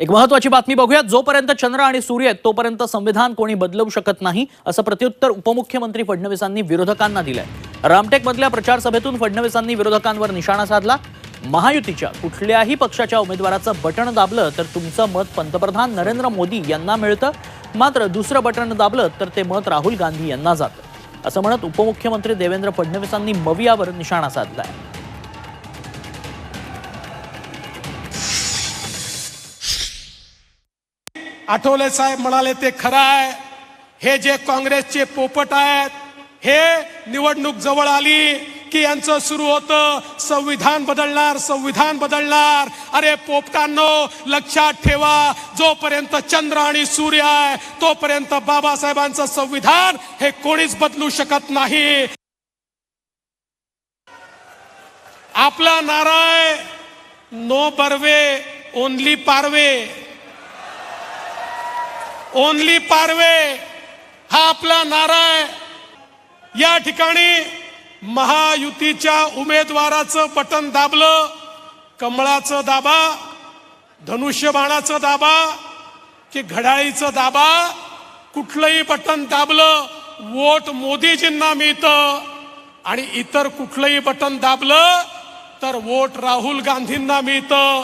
एक महत्वाची बातमी बघूया जोपर्यंत चंद्र आणि सूर्य आहेत तोपर्यंत संविधान कोणी बदलवू शकत नाही असं प्रत्युत्तर उपमुख्यमंत्री फडणवीसांनी विरोधकांना दिलंय. रामटेकमधल्या प्रचार सभेतून फडणवीसांनी विरोधकांवर निशाणा साधला. महायुतीच्या कुठल्याही पक्षाच्या उमेदवाराचं बटण दाबलं तर तुमचं मत पंतप्रधान नरेंद्र मोदी यांना मिळतं. मात्र दुसरं बटण दाबलं तर ते मत राहुल गांधी यांना जातं. असं म्हणत उपमुख्यमंत्री देवेंद्र फडणवीसांनी मवियावर निशाणा साधलाय. आठवले साहेब म्हणाले ते खरं आहे. हे जे काँग्रेसचे पोपट आहेत हे निवडणूक जवळ आली की यांचं सुरू होतं. संविधान बदलणार संविधान बदलणार. अरे पोपटांनो लक्षात ठेवा. जोपर्यंत चंद्र आणि सूर्य आहे तोपर्यंत बाबासाहेबांचं संविधान हे कोणीच बदलू शकत नाही. आपला नारा आहे no Barve only Parve. Only Parve हा आपला नारा आहे. या ठिकाणी महायुतीच्या उमेदवाराचं बटन दाबलं कमळाचं दाबा धनुष्यबाणाचं दाबा की घड्याळीचं दाबा कुठलंही बटन दाबलं वोट मोदीजींना मिळतं. आणि इतर कुठलंही बटन दाबलं तर वोट राहुल गांधींना मिळतं.